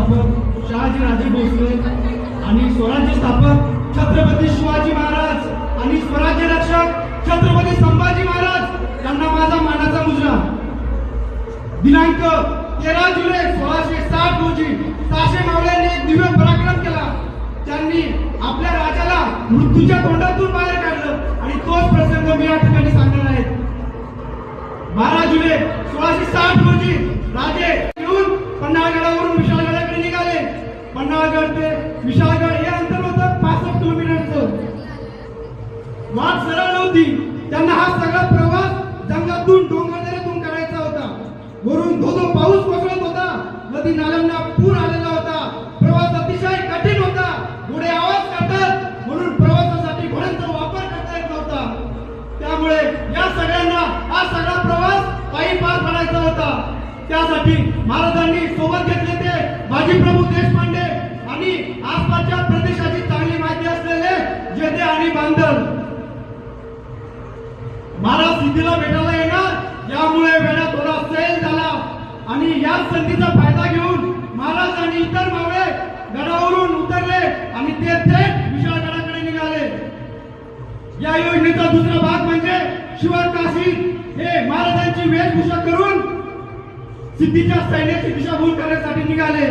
संस्थापक शहाजी राजे भोसले आणि स्वराज्य स्थापक छत्रपती शिवाजी महाराज आणि स्वराज्य रक्षक छत्रपती संभाजी महाराज यांना माझा मानाचा मुजरा. दिनांक तेरा जुलै सोळाशे साठ रोजी सहाशे मावळ्यांनी एक दिव्य पराक्रम केला. त्यांनी आपल्या राजाला मृत्यूच्या तोंडातून बाहेर काढलं आणि तोच प्रसंग मी या ठिकाणी सांगणार आहे. बारा जुलै सोळाशे साठ रोजी राजे येऊन पन्हाळगडावरून पन्हाळगड ते विशाळगड हे अंतर होतं पासष्ट किलोमीटरचं. वाट सरळ नव्हती. त्यांना हा सगळा प्रवास जंगलातून डोंगरदऱ्यातून करायचा होता वरून धो धो पाऊस कोसळत होता नदी नाल्यांना पूर आलेला होता प्रवास अतिशय कठीण होता घोडे आवाज काढतात म्हणून प्रवासासाठी घोड्यांचा वापर करता येत नव्हता त्यामुळे या सगळ्यांना हा सगळा प्रवास पायी पार पडायचा होता त्यासाठी महाराजांनी सोबत घेतले ते बाजीप्रभू देशपांडे आणि आसपासच्या प्रदेशाची चांगली माहिती असलेले जेते आणि बांधव महाराज सिद्धीला भेटायला येणार यामुळे वेळा थोडा सेल झाला. आणि याच संधीचा फायदा घेऊन महाराज आणि इतर मावळे गडावरून उतरले आणि ते थेट विशाळगडाकडे निघाले. या योजनेचा दुसरा भाग म्हणजे शिवकाशी हे महाराजांची वेशभूषा करून सिद्धीच्या सैन्याची दिशाभूल करण्यासाठी निघाले.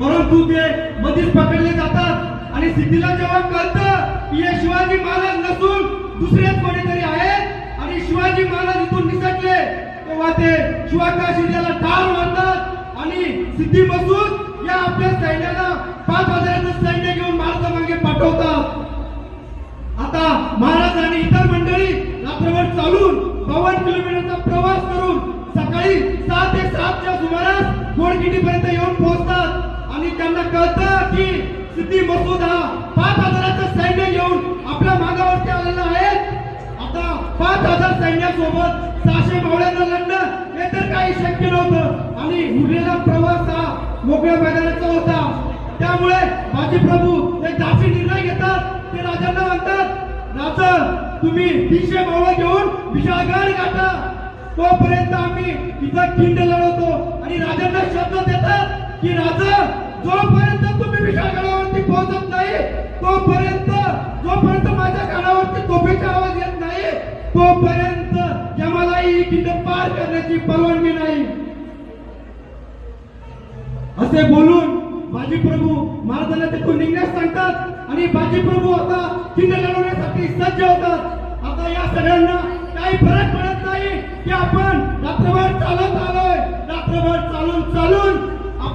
परंतु ते मधीच पकडले जातात. आणि सिद्धीला जेव्हा कळतं की हे शिवाजी महाराज नसून दुसरेच कोणीतरी आहेत आणि शिवाजी महाराज इथून निसटले तेव्हा ते शिवाकाशी त्याला ठार मारतात. आणि सिद्धी मसूद या आपल्या सैन्याला पाच हजाराचं सैन्य घेऊन महाराजांमागे पाठवतात. आता महाराज आणि इतर मंडळी रात्रभर चालून बावन्न किलोमीटरचा प्रवास करून सकाळी सात ते सातच्या सुमारास गोडकिटीपर्यंत येऊन यांना कळतं की सिद्धी मसूद हा पाच हजाराचं सैन्य घेऊन आपल्या मागावरती आलेला आहे. आता पाच हजार सैन्यासोबत सहाशे मावळ्यांना लढणं हे तर काही शक्य नव्हतं. आणि उरलेला प्रवास हा मोकळ्या मैदानाचा होता. त्यामुळे बाजी प्रभू हे धाडसी निर्णय घेतात. ते राजांना म्हणतात राजा तुम्ही तीनशे मावळ घेऊन विशाळगड गाठा. तोपर्यंत आम्ही तिथं खिंड लढवतो आणि राजांना शब्द देतात की राजा जोपर्यंत तुम्ही विशाळगडावरती पोहोचत नाही तोपर्यंत जोपर्यंत माझ्या कानावरती तोफेचा आवाज येत नाही तोपर्यंत जमाला ही खिंड पार करण्याची परवानगी नाही. असे बोलून बाजी प्रभू महाराजांना तिथून निघण्यास सांगतात आणि बाजी प्रभू आता खिंड लढवण्यासाठी सज्ज होतात. आता या सगळ्यांना काही फरक पडत नाही की आपण रात्रभर चालत आलोय. रात्रभर चालून चालून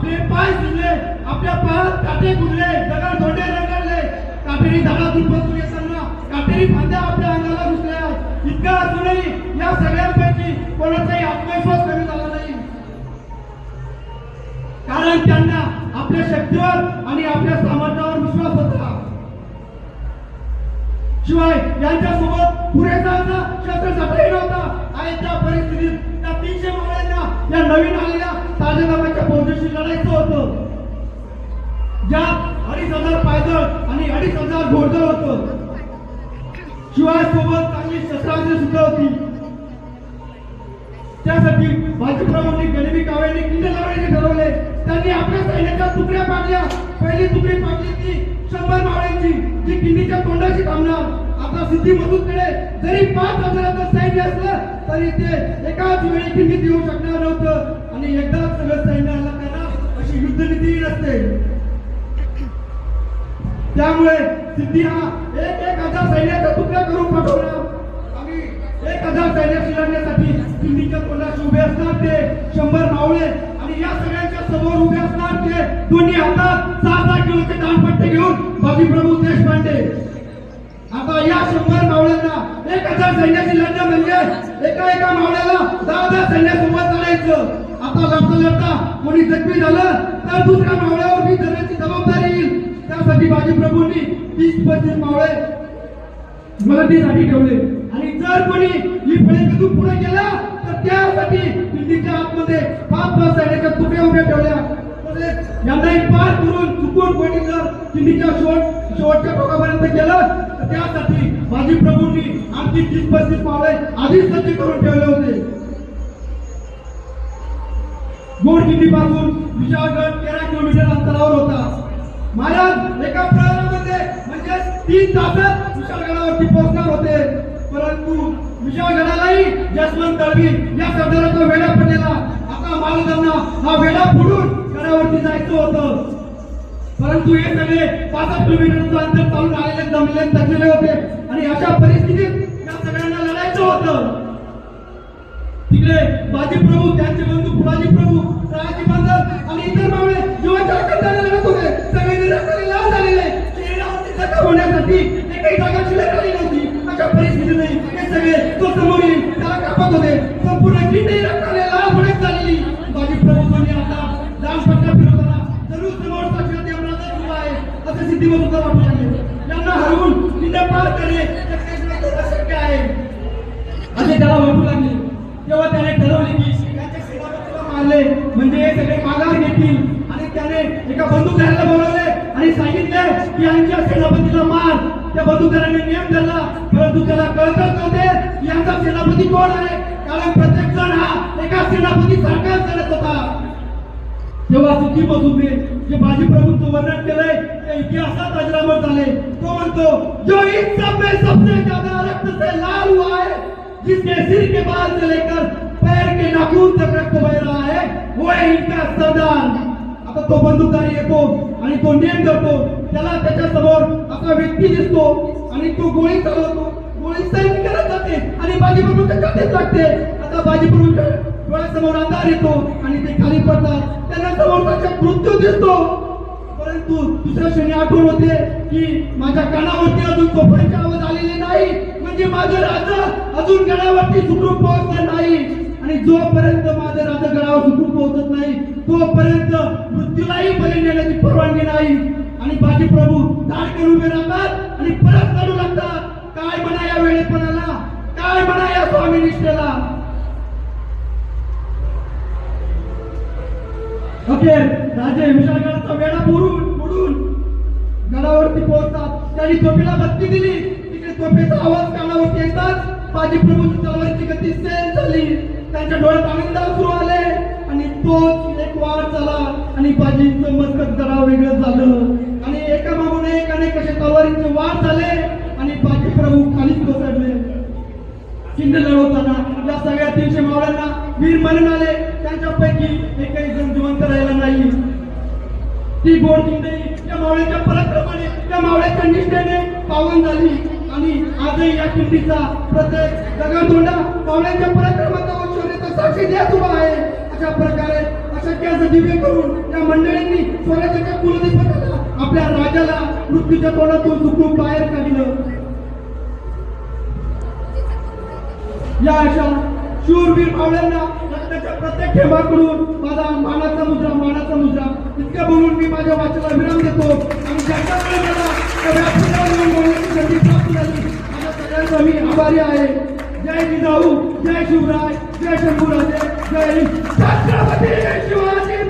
आपले पाय सुजले आपल्या पायात काटे गुरले दगड धोंडे रंगडले काटेरी झाडातून बसून येताना काटेरी फांद्या आपल्या अंगाला घुसल्या इतका असूनही या सगळ्यांपैकी कोणाचाही आत्मविश्वास कमी झाला नाही. कारण त्यांना आपल्या शक्तीवर आणि आपल्या सामर्थ्यावर विश्वास होता. शिवाय यांच्यासोबत पुरेसा असा शस्त्रसाठाही नव्हता. आणि त्या परिस्थितीत त्या तीनशे मावळ्यांना या नवीन आलेल्या ताजेबाबाच्या फौजेशी लढायचं होतं. ज्यात अडीच हजार पायदळ आणि अडीच हजार घोडदळ होतं. शिवाय सोबत चांगली शस्त्रास्त्रे सुद्धा होती. त्यासाठी बाजीप्रभूंनी गनिमी काव्यांनी किल्ले लढायचे ठरवले. त्यांनी आपल्या सैन्याच्या तुकड्या पाडल्या. पहिली तुकडी पाडली ती शंभर मावळ्यांची जी किल्लीच्या तोंडाशी थांबणार. आता सिद्धी मधूकडे जरी पाच हजाराचं सैन्य असलं तरी ते एकाच वेळी किल्लीत येऊ शकणार नव्हतं. आणि एकदा सगळं सैन्य आलं करा अशी युद्धनीती नसते. त्यामुळे सिद्धी हा एक एक हजार सैन्याचा तुकड्या करून पाठवला आम्ही एक हजार सैन्याशी लढण्यासाठी सिद्धीच्या तोंडाशी उभे असणार ते? शंभर मावळे. आणि या सगळ्यांच्या समोर उभे असणार ते दोन्ही हातात सहा सहा किलोचे दानपट्टे घेऊन बाजीप्रभू देशपांडे. आता या शंभर मावळ्यांना एक हजार सैन्याची लढणं म्हणजे एका एका मावळ्याला दहा दहा सैन्यासोबत लढायचं. आपला लढता लढता कोणी जखमी झालं तर दुसऱ्या मावळ्यावर मी धरण्याची जबाबदारी येईल. त्यासाठी बाजीप्रभूंनी तीस पस्तीस मावळे मदतीसाठी ठेवले. आणि जर कोणी ही फळेकडून पुढे गेला तर त्यासाठी दिल्लीच्या आतमध्ये पाच पाच सैन्याच्या तुकड्या उभ्या ठेवल्या. म्हणजे तसेच यांनाही पार करून चुकून कोणी जर दिल्लीच्या शेवट शेवटच्या टोकापर्यंत गेलं तर त्यासाठी बाजी प्रभूंनी आणखी तीस पस्तीस मावळे आधीच सज्ज करून ठेवले होते. गोडकिंडीपासून विशाळगड तेरा किलोमीटर अंतरावर होता. महाराज एका प्रयाणामध्ये म्हणजे तीन तासात विशाळगडावरती पोहोचणार होते. परंतु विशाळगडालाही जसवंत दळवी या सरदाराचा वेढा पडलेला. आता महाराजांना हा वेढा फोडून गडावरती जायचं होतं. परंतु हे सगळे पाच आठ किलोमीटरचं अंतर चालून आलेले जमले थकलेले होते. आणि अशा परिस्थितीत या सगळ्यांना लढायचं होतं. तिकडे बाजी प्रभू त्यांचे बंधू फुलाजी प्रभू राजी बांधव आणि इतर मावळे जीवाच्या रक्ताने लढत होते. सगळे निरक्षरी लाल झालेले शरीरावरती जखम होण्यासाठी एकही जागा शिल्लक राहिली नव्हती. अशा परिस्थितीने हे सगळे तो समोर येईल त्याला कापत होते. संपूर्ण किंडी रक्ताने लाल होण्यात झालेली. बाजी प्रभू कोणी आता लाल पट्टा फिरवताना जरूर समोर साक्षात यमराजा उभा आहे. असे सिद्धी सुद्धा वाटू लागले यांना हरवून किल्ले पार करणे शक्य आहे. असे त्याला वाटू लागले. तेव्हा त्याने ठरवले की त्याच्या सेनापतीला मारले म्हणजे हे सगळे माघार घेतील. आणि त्याने एका बंदूकदाराला बोलवले आणि सांगितले की यांच्या सेनापतीला मार. त्या बंदूकदाराने नियम धरला. परंतु त्याला कळतच नव्हते यांचा सेनापती कोण आहे. कारण प्रत्येक जण हा एका सेनापती सारखाच करत होता. तेव्हा सुखी मधुमे जे बाजी प्रभूंचं वर्णन केलंय ते इतिहासात अजरामर झाले. तो म्हणतो जो इन सब में सबसे ज्यादा रक्त से लाल हुआ है जिसके सिर के बाल से लेकर पैर के नाखून तक रक्त बह रहा है, वो इनका सरदार। आता तो बंदूकदारी येतो आणि तो नियम करतो त्याला त्याच्या समोर असा व्यक्ती दिसतो आणि तो गोळी चालवतो गोळी सैन करत। जाते आणि लागते आता डोळ्यासमोर अंधार येतो आणि ते खाली पडतात त्यांना समोर त्याचा मृत्यू दिसतो परंतु दुसऱ्या क्षणी आठवण होते की माझ्या कानावरती अजून कोपऱ्याचे आवाज आलेले नाही. म्हणजे माझं राजा अजून गडावरती सुखरूप पोहोचलं नाही. आणि जोपर्यंत माझं राजा गडावर सुखरूप पोहोचत नाही तोपर्यंत मृत्यूलाही बळी नेण्याची परवानगी नाही. आणि बाजी प्रभू धाडकन उभे राहतात आणि परत लढू लागतात. काय म्हणा या वेळेपणाला? काय म्हणा या स्वामी निष्ठेला? अखेर राजे विशाळगडाचा वेळा पुरून मोडून गडावरती पोहोचतात. त्यांनी तोफेला बत्ती दिली. तिकडे तोफेचा आवाज कानावरती येतात. बाजी प्रभूची तलवारीची गती सेल झाली. त्यांच्या डोळ्यात आनंद असू आले. आणि तोच एक वार झाला. आणि बाजींचं मस्तक जरा वेगळं झालं. आणि एका मागून एक अनेक असे तलवारीचे वार झाले. आणि बाजी प्रभू खालीच कोसळले. चिन्ह लढवताना या सगळ्या तीनशे मावळ्यांना वीर मरण आले. त्यांच्यापैकी एकही जण जिवंत राहिला नाही. ती गोड चिंदेई त्या मावळ्याच्या पराक्रमाने त्या मावळ्याच्या निष्ठेने पावन झाली. आणि आजही या किंडीचा प्रत्येक दगडधोंडा मावळ्याच्या पराक्रमाचा व शौर्याचा साक्षी द्या उभा आहे. अशा प्रकारे अशक्य दिव्य करून या मंडळींनी स्वराज्याच्या कुलदीपकाला आपल्या राजाला मृत्यूच्या तोंडातून चुकून बाहेर काढलं. या अशा शूरवीर मावळ्यांना त्याच्या प्रत्येक खेमाकडून माझा मानाचा मुद्रा मानाचा मुद्रा. इतकं बोलून मी माझ्या वाचनाला विराम देतो. आणि ज्यांच्याकडे मला बोलण्याची संधी प्राप्त झाली माझ्या सगळ्यांचा मी आभारी आहे. जय जिजाऊ जय शिवराय जय शंभूराजे जय छत्रपती शिवाजी